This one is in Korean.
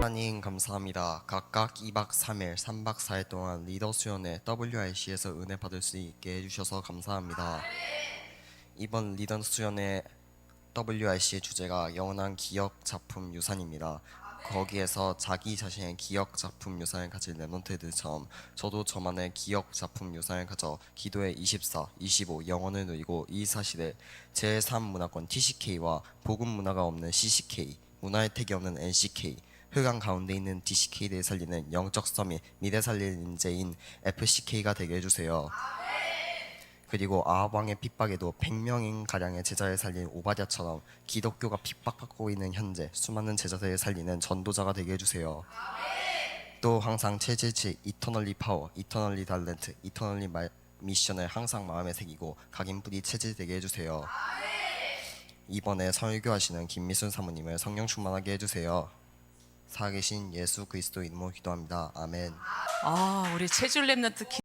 하나님 감사합니다. 각각 2박 3일, 3박 4일 동안 리더 수련회 WIC에서 은혜 받을 수 있게 해주셔서 감사합니다. 이번 리더 수련회 WIC의 주제가 영원한 기억 작품 유산입니다. 거기에서 자기 자신의 기억 작품 유산을 가진 레몬트들처럼 저도 저만의 기억 작품 유산을 가져 기도의 24, 25 영혼을 누리고 이 사실에 제3 문화권 TCK와 복음 문화가 없는 CCK, 문화 혜택이 없는 NCK, 흑암 가운데 있는 DCK를 살리는 영적 서밋 미래 살리는 인재인 FCK가 되게 해주세요. 그리고 아합왕의 핍박에도 100명인 가량의 제자를 살린 오바댜처럼 기독교가 핍박받고 있는 현재 수많은 제자들을 살리는 전도자가 되게 해주세요. 또 항상 체질치 이터널리 파워, 이터널리 달렌트, 이터널리 마, 미션을 항상 마음에 새기고 각인뿌리 체질 되게 해주세요. 이번에 설교하시는 김미순 사모님을 성령 충만하게 해주세요. 살아계신 예수 그리스도 이름으로 기도합니다. 아멘. 아, 우리 체줄 랩런트